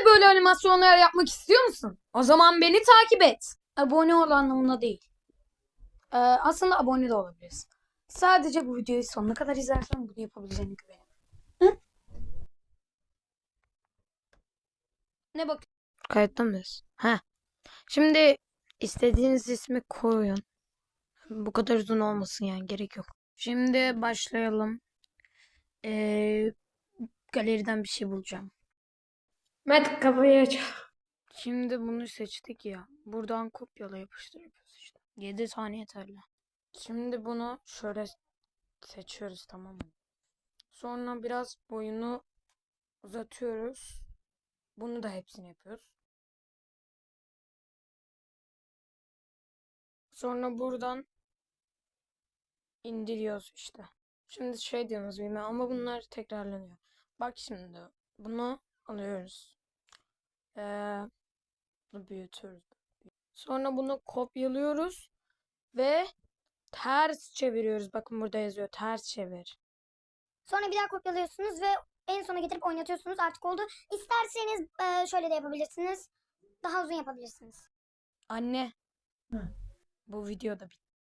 de böyle animasyonlar yapmak istiyor musun? O zaman beni takip et. Abone ol anlamında değil. Ee, aslında abone de olabilirsin. Sadece bu videoyu sonuna kadar izlersen bunu yapabileceğine güveniyorum. Hı? Ne bak? Kayıtta mıyız? Ha. Şimdi istediğiniz ismi koyun. Bu kadar uzun olmasın yani gerek yok. Şimdi başlayalım. Ee, galeriden bir şey bulacağım. Mert kafayı aç. Şimdi bunu seçtik ya. Buradan kopyala yapıştır yapıyoruz işte. 7 tane yeterli. Şimdi bunu şöyle seçiyoruz tamam mı? Sonra biraz boyunu uzatıyoruz. Bunu da hepsini yapıyoruz. Sonra buradan indiriyoruz işte. Şimdi şey diyorsunuz bilmem ama bunlar tekrarlanıyor. Bak şimdi bunu alıyoruz. Ee, bunu büyütüyoruz. Sonra bunu kopyalıyoruz ve ters çeviriyoruz. Bakın burada yazıyor ters çevir. Sonra bir daha kopyalıyorsunuz ve en sona getirip oynatıyorsunuz. Artık oldu. İsterseniz e, şöyle de yapabilirsiniz. Daha uzun yapabilirsiniz. Anne. Hı. Bu video da bitti.